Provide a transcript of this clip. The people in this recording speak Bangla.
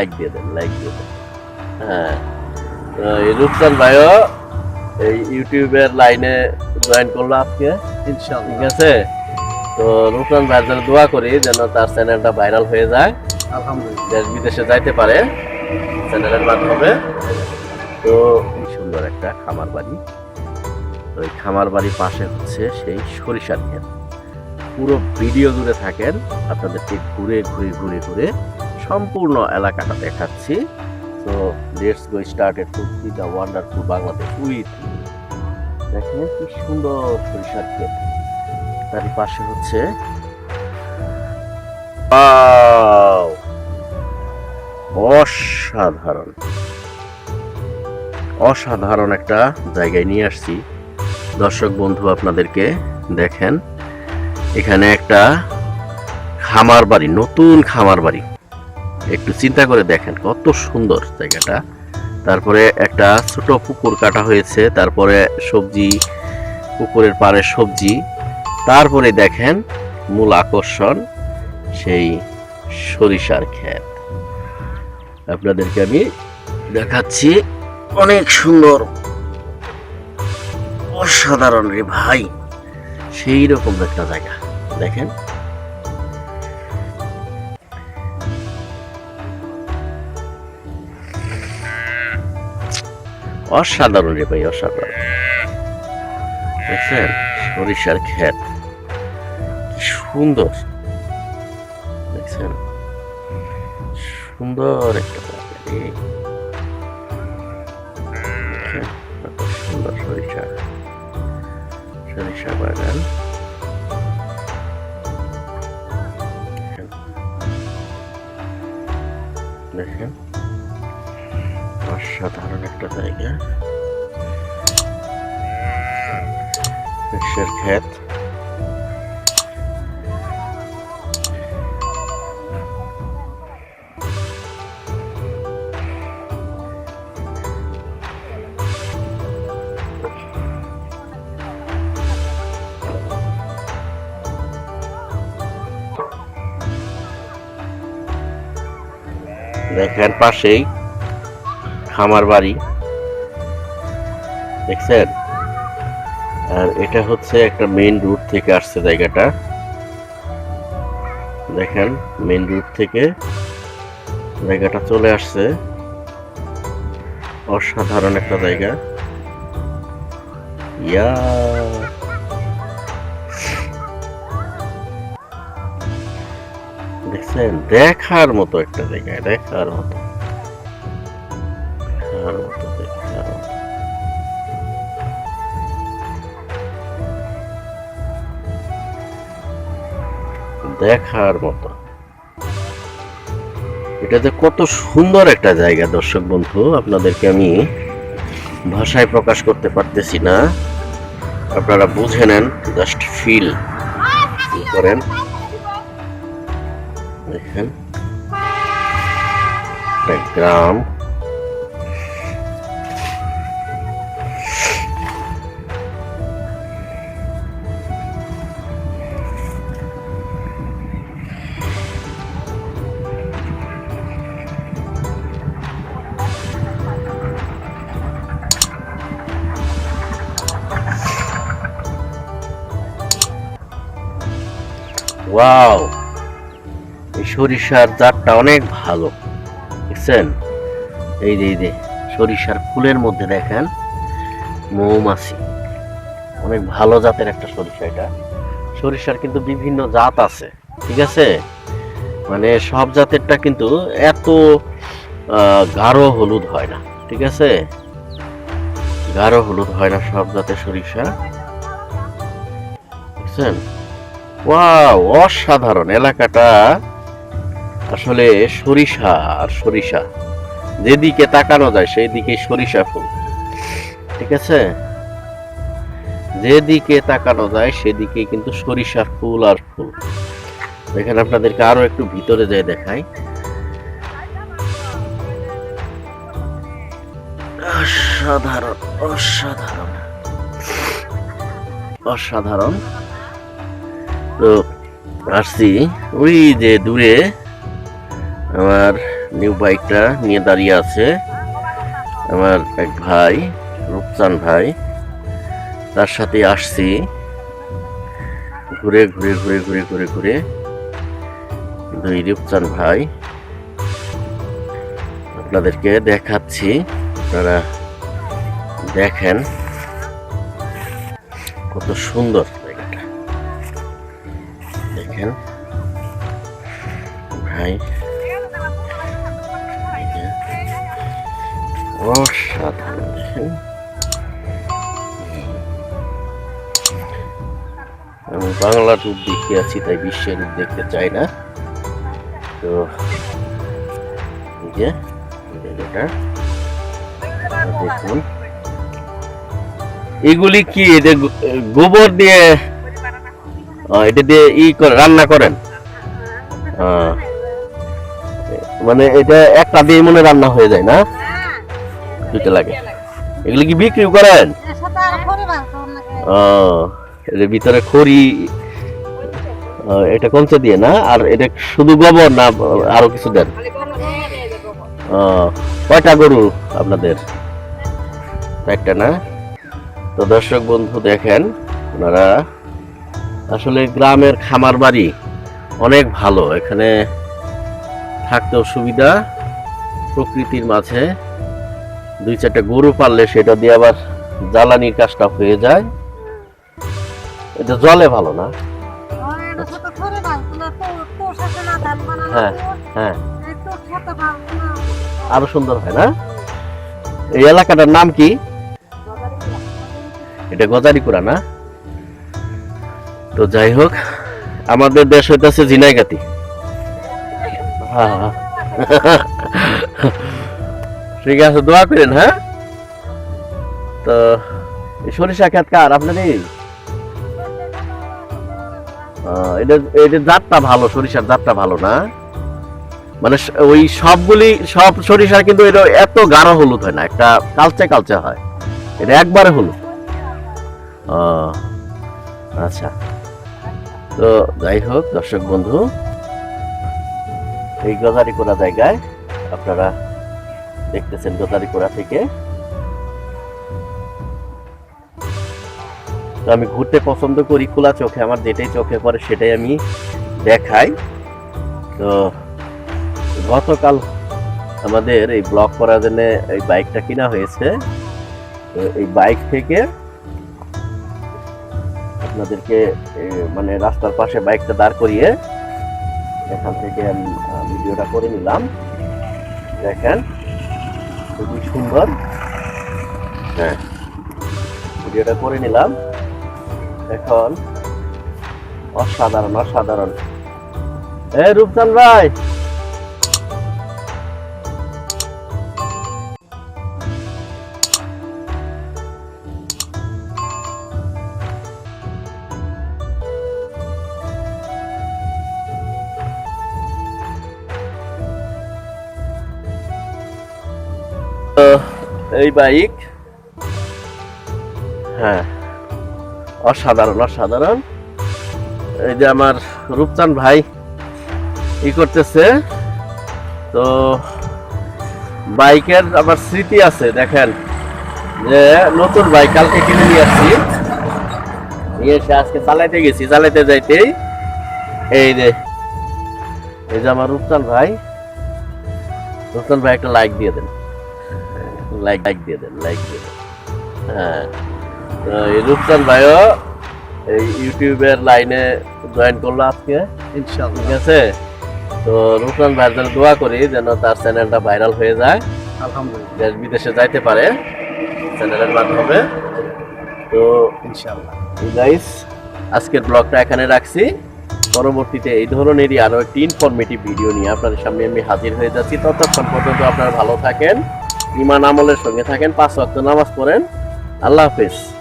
লাইক দিয়ে দেন লাইক দিয়ে দেন। হ্যাঁ। রূপসান ভাইও এই ইউটিউবের লাইনে জয়েন করল আজকে। ঠিক আছে? তো রূপসান ভাইয়ের জন্য দোয়া করি যেন তার চ্যানেলটা ভাইরাল হয়ে যায়। আলহামদুলিল্লাহ। দেশ বিদেশে যাইতে পারে চ্যানেলের মাধ্যমে। তো সুন্দর একটা খামার বাড়ি। তো এই খামার বাড়ির পাশে হচ্ছে সেই সরিষার ক্ষেত। পুরো ভিডিও জুড়ে থাকেন। আপনাদেরকে ঘুরে ঘুরে ঘুরে ঘুরে সম্পূর্ণ এলাকাটা দেখাচ্ছি। তো let's go started to see the wonderful Bangladesh with দেখেন কি সুন্দর সরিষার ক্ষেত। তারই পাশে হচ্ছে! অসাধারণ। অসাধারণ একটা জায়গায় নিয়ে আসছি। দর্শক বন্ধু আপনাদেরকে দেখেন, এখানে একটা খামার বাড়ি, নতুন খামার বাড়ি। একটু চিন্তা করে দেখেন কত সুন্দর জায়গাটা। তারপরে একটা ছোট পুকুর কাটা হয়েছে, তারপরে সবজি, পুকুরের পাড়ে সবজি। তারপরে দেখেন মূল আকর্ষণ, সেই সরিষার ক্ষেত। আপনাদেরকে আমি দেখাচ্ছি, অনেক সুন্দর। অসাধারণ রে ভাই। সেই রকম একটা জায়গা। দেখেন অসাধারণ রে ভাই, অসাধারণ। দেখছেন? সরিষার ক্ষেত। সুন্দর। দেখছেন? সুন্দর একটা সুন্দর সরিষা। সরিষা বাগান। জায়গা সরিষার ক্ষেত দেখেন পাশেই খামার বাড়ি। দেখছেন? আর এটা হচ্ছে একটা মেইন রুট থেকে আসছে জায়গাটা। দেখেন মেইন রুট থেকে জায়গাটা চলে আসছে। অসাধারণ একটা জায়গা। ইয়া। দেখছেন? দেখার মতো একটা জায়গা, দেখার মতো। দেখার মতো, দেখার দেখার মতো। এটা যে কত সুন্দর একটা জায়গা, দর্শক বন্ধু। আপনাদেরকে আমি ভাষায় প্রকাশ করতে পারতেছি না। আপনারা বুঝে নেন জাস্ট ফিল করেন? দেখেন। গ্রাম ওয়াও এই সরিষার জাতটা অনেক ভালো। দেখছেন? এই যে এই যে, সরিষার ফুলের মধ্যে দেখেন, মৌমাছি। অনেক ভালো জাতের একটা সরিষা এটা। সরিষার কিন্তু বিভিন্ন জাত আছে, ঠিক আছে? মানে সব জাতেরটা কিন্তু এত গাঢ় হলুদ হয় না, ঠিক আছে? গাঢ় হলুদ হয় না সব জাতের সরিষা। দেখছেন? অসাধারণ। এলাকাটা আসলে সরিষা আর সরিষা। যেদিকে তাকানো যায় সেই দিকে সরিষা ফুল। ঠিক আছে? যেদিকে তাকানো যায়, সেদিকে কিন্তু সরিষার ফুল আর ফুল। এখানে আপনাদেরকে আরও একটু ভিতরে যাই দেখাই। অসাধারণ অসাধারণ। অসাধারণ। তো আসছি ওই যে দূরে আমার নিউ বাইকটা নিয়ে দাঁড়িয়ে আছে আমার এক ভাই রূপচান ভাই। তার সাথে আসছি। ঘুরে ঘুরে ঘুরে ঘুরে ঘুরে ঘুরে দুই রূপচান ভাই। আপনাদেরকে দেখাচ্ছি, আপনারা দেখেন। কত সুন্দর। যে, অসাধারণ আমি বাংলা রূপ দেখে আছি তাই বিশ্বের দেখতে চাই না তো জায়গাটা দেখুন এগুলি কি এটা গোবর দিয়ে এটা দিয়ে ই রান্না করেন আহ, মানে এটা একটা দিয়ে মনে রান্না হয়ে যায় না? দুটো লাগে। এগুলি কি বিক্রি করেন? এর ভিতরে খড়ি এটা কঞ্চে দিয়ে না? আর এটা শুধু গোবর না আরও কিছু দেন? ও, কয়টা গরু আপনাদের? একটা না? তো দর্শক বন্ধু দেখেন ওনারা আসলে গ্রামের খামার বাড়ি অনেক ভালো। এখানে থাকতেও সুবিধা প্রকৃতির মাঝে দুই চারটা গরু পাললে সেটা দিয়ে আবার জ্বালানির কাজটা হয়ে যায়। এটা জলে ভালো না? হ্যাঁ হ্যাঁ আরও সুন্দর হয় না? এই এলাকাটার নাম কি? এটা গজারিপুরা না? তো যাই হোক আমাদের দেশ হইতেছে ঝিনাইগাতি। হ্যাঁ ঠিক আছে, দোয়া করেন হ্যাঁ? তো সরিষা খেত কার, আপনারই? জাতটা ভালো, সরিষার জাতটা ভালো না? মানে ওই সবগুলি, সব সরিষার কিন্তু এটা এত গাঢ় হলুদ হয় না, একটা কালচে কালচে হয়। এটা একবারে হলুদ। আচ্ছা। তো, যাই হোক, দর্শক বন্ধু এই গজারিকোড়া জায়গায় আপনারা দেখতেছেন গজারিকোড়া থেকে। তো আমি ঘুরতে পছন্দ করি, খোলা চোখে, আমার যেটাই চোখে পড়ে সেটাই আমি দেখাই। তো গতকাল আমাদের এই ব্লক করার জন্য এই বাইকটা কিনা হয়েছে। তো এই বাইক থেকে আপনাদেরকে মানে রাস্তার পাশে বাইকটা দাঁড় করিয়ে এখান থেকে আমি ভিডিওটা করে নিলাম। দেখেন, খুবই সুন্দর। হ্যাঁ ভিডিওটা করে নিলাম। এখন, অসাধারণ অসাধারণ। এ রূপচান ভাই! এই বাইক। হ্যাঁ অসাধারণ অসাধারণ। এই যে আমার রূপচান ভাই ই করতেছে। তো, বাইকের আমার স্মৃতি আছে, দেখেন। যে নতুন বাইক কালকে কিনে নিয়ে আসছি। নিয়ে এসে আজকে চালাইতে গেছি, চালাইতে যাইতেই। এই যে এই যে আমার রূপচান ভাই। রূপচান ভাই একটা লাইক দিয়ে দেন। লাইক লাইক দিয়ে দেন লাইক দিয়ে দেন। হ্যাঁ। রূপচান ভাইও এই ইউটিউবের লাইনে জয়েন করল আজকে। ইনশাআল্লাহ। ঠিক আছে? তো রূপচান ভাইয়ের জন্য দোয়া করি যেন তার চ্যানেলটা ভাইরাল হয়ে যায়। আলহামদুলিল্লাহ। দেশ বিদেশে যাইতে পারে চ্যানেলের মাধ্যমে। তো ইনশাআল্লাহ। গাইস আজকের ব্লগটা এখানে রাখছি। পরবর্তীতে এই ধরনেরই আরও একটি ইনফরমেটিভ ভিডিও নিয়ে আপনাদের সামনে আমি হাজির হয়ে যাচ্ছি। ততক্ষণ পর্যন্ত আপনারা ভালো থাকেন। ইমান আমলের সঙ্গে থাকেন পাঁচ ওয়াক্ত নামাজ পড়েন। আল্লাহ হাফেজ।